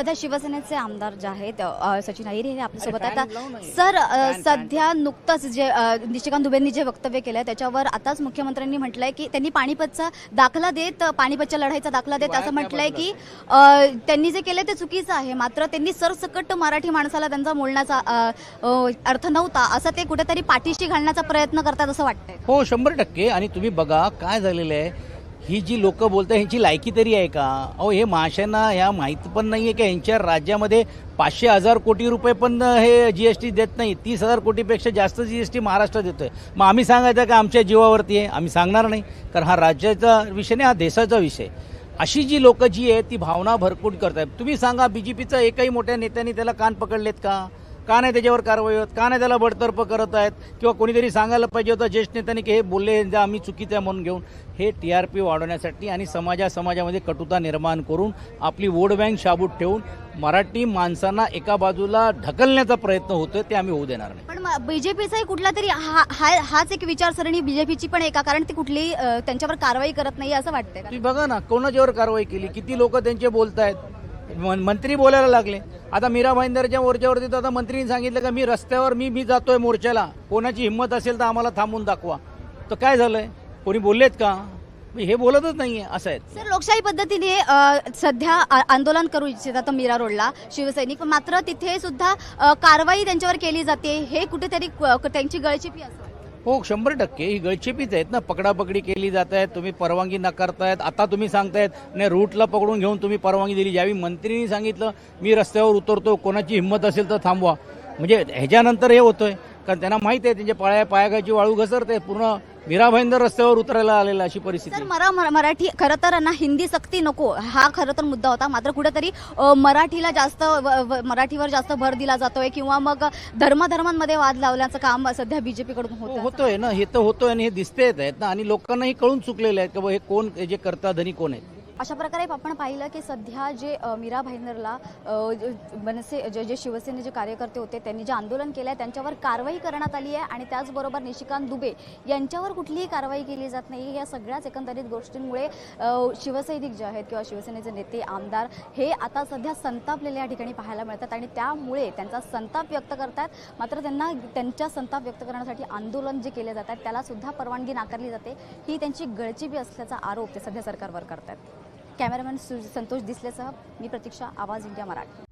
सध्या शिवसेनेचे आमदार जे आहेत सचिन अहिर हे आपल्यासोबत आहेत आता सर सध्या नुकतंच जे निशिकांत दुबेंनी जे वक्तव्य केलं त्याच्यावर आताच मुख्यमंत्र्यांनी म्हटलंय की त्यांनी पाणीपतचा दाखला देत पाणीपतच्या लढाईचा दाखला देत असं म्हटलंय की त्यांनी जे केलं ते चुकीचं आहे. मात्र त्यांनी सरसकट मराठी माणसाला त्यांचा बोलण्याचा अर्थ नव्हता. असं ते कुठेतरी पाठीशी घालण्याचा प्रयत्न करतात असं वाटतंय. हो शंभर टक्के. आणि तुम्ही बघा काय झालेलं आहे? ही जी लोक बोलतात ह्यांची लायकी तरी आहे का? अहो हे महाशयांना ह्या माहीत पण नाही आहे की? यांच्या राज्यामध्ये पाचशे हजार कोटी रुपये पण हे जी एस टी देत नाही. तीस हजार कोटीपेक्षा जास्त जी एस टी महाराष्ट्र देतोय. मग आम्ही सांगायचं का आमच्या जीवावरती आहे? आम्ही सांगणार नाही. कारण हा राज्याचा विषय नाही हा देशाचा विषय अशी जी लोकं जी आहे ती भावना भरपूर आहेत तुम्ही सांगा बीजेपीचा एकही मोठ्या नेत्यांनी त्याला कान पकडलेत का? का नाही त्याच्यावर कारवाई होत? का नाही त्याला बडतर्फ करत आहेत? किंवा कोणीतरी सांगायला पाहिजे होतं ज्येष्ठ नेत्यांनी की हे बोलले जे आम्ही चुकीचं आहे म्हणून घेऊन. हे टी आर पी वाढवण्यासाठी आणि समाजा समाजामध्ये कटुता निर्माण करून आपली वोट बँक शाबूत ठेवून मराठी माणसांना एका बाजूला ढकलण्याचा प्रयत्न होतोय ते आम्ही होऊ देणार नाही. पण बीजेपीचाही कुठला तरी हा हा- हाच एक विचारसरणी बीजेपीची पण आहे का? कारण ती कुठलीही अ, त्यांच्यावर कारवाई करत नाही असं वाटतंय का? तुम्ही बघा ना कोणाच्यावर कारवाई केली? किती लोक त्यांचे बोलत आहेत मंत्री बोलायला लागले. आता मीरा भाईंदरच्या मोर्चावरती तर आता मंत्रीने सांगितलं का मी रस्त्यावर मी मी जातोय मोर्चाला. कोणाची हिंमत असेल तर आम्हाला थांबून दाखवा. तर काय झालंय? कोणी बोललेत का? हे बोलतच नाहीये असं आहे. सर लोकशाही पद्धतीने अ, सध्या आ- आंदोलन करू इच्छितात मीरा रोडला शिवसैनिक. पण मात्र तिथे सुद्धा अ, कारवाई त्यांच्यावर केली जाते हे कुठेतरी क- त्यांची गळची असं हो शंभर टक्के. ही गळचेपीच आहेत ना. पकडापकडी केली जात आहेत तुम्ही परवानगी नाकारतायत. आता तुम्ही सांगतायत नाही रूटला पकडून घेऊन तुम्ही परवानगी दिली. ज्यावेळी मंत्रीने सांगितलं मी रस्त्यावर उतरतो कोणाची हिंमत असेल तर थांबवा. म्हणजे ह्याच्यानंतर हे होतंय. कारण त्यांना माहीत आहे त्यांच्या पाया पायागाची वाळू घसरते पूर्ण मीरा भाईंदर रस्त्यावर उतरायला आलेला अशी परिस्थिती. सर मरा मरा- मराठी खरं तर ना हिंदी सक्ती नको. हा खरं तर मुद्दा होता. मात्र कुठेतरी अ, मराठीला जास्त व- व- मराठीवर जास्त भर दिला जातोय किंवा मग धर्मधर्मांमध्ये वाद लावण्याचं काम सध्या बीजेपीकडून हो, होतं होतोय ना हे तर होतोय आणि हे दिसते आहेत ना. आणि लोकांनाही कळून चुकलेले आहेत की बुवा हे कोण हे जे करता धनी कोण आहेत. अशा प्रकारे आपण पाहिलं की सध्या जे मीरा भाईंदरला मनसे जे जे शिवसेने जे कार्यकर्ते होते त्यांनी जे आंदोलन केलं आहे त्यांच्यावर कारवाई करण्यात आली आहे आणि त्याचबरोबर निशिकांत दुबे यांच्यावर कुठलीही कारवाई केली जात नाही. या सगळ्याच एकंदरीत गोष्टींमुळे शिवसैनिक जे आहेत किंवा शिवसेनेचे नेते आमदार हे आता सध्या संतापलेले या ठिकाणी पाहायला मिळतात आणि त्यामुळे त्यांचा संताप व्यक्त करतात. मात्र त्यांना त्यांच्या संताप व्यक्त करण्यासाठी आंदोलन जे केले जातात त्याला सुद्धा परवानगी नाकारली जाते. ही त्यांची गळचिबी असल्याचा आरोप ते सध्या सरकारवर करतात कॅमेरामॅन सु संतोष दिसल्यासह मी प्रतीक्षा आवाज इंडिया मराठी.